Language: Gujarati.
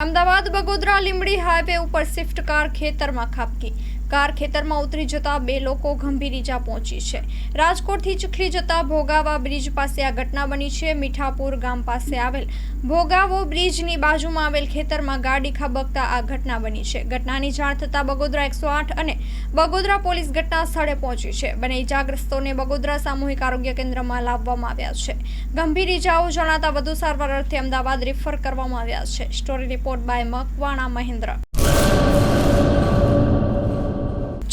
અમદાવાદ બગોદરા લીંબડી હાઈવે ઉપર સ્વિફ્ટ કાર ખેતરમાં ખાબકી કાર ખેતરમાં ઉતરી જતા બે લોકો ગંભીર ઈજા પહોંચી છે. રાજકોટથી ચીખલી જતા ભોગાવા બ્રિજ પાસે આ ઘટના બની છે. મીઠાપુર ગામ પાસે આવેલ ભોગાવો બ્રિજની બાજુમાં આવેલ ખેતરમાં ગાડી ખાબકતા આ ઘટના બની છે. ઘટનાની જાણ થતાં બગોદરા એકસો આઠ અને બગોદરા પોલીસ ઘટના સ્થળે પહોંચી છે. બંને ઈજાગ્રસ્તોને બગોદરા સામૂહિક આરોગ્ય કેન્દ્રમાં લાવવામાં આવ્યા છે. ગંભીર ઈજાઓ જણાતા વધુ સારવાર અર્થે અમદાવાદ રિફર કરવામાં આવ્યા છે. Story report by Makwana Mahendra.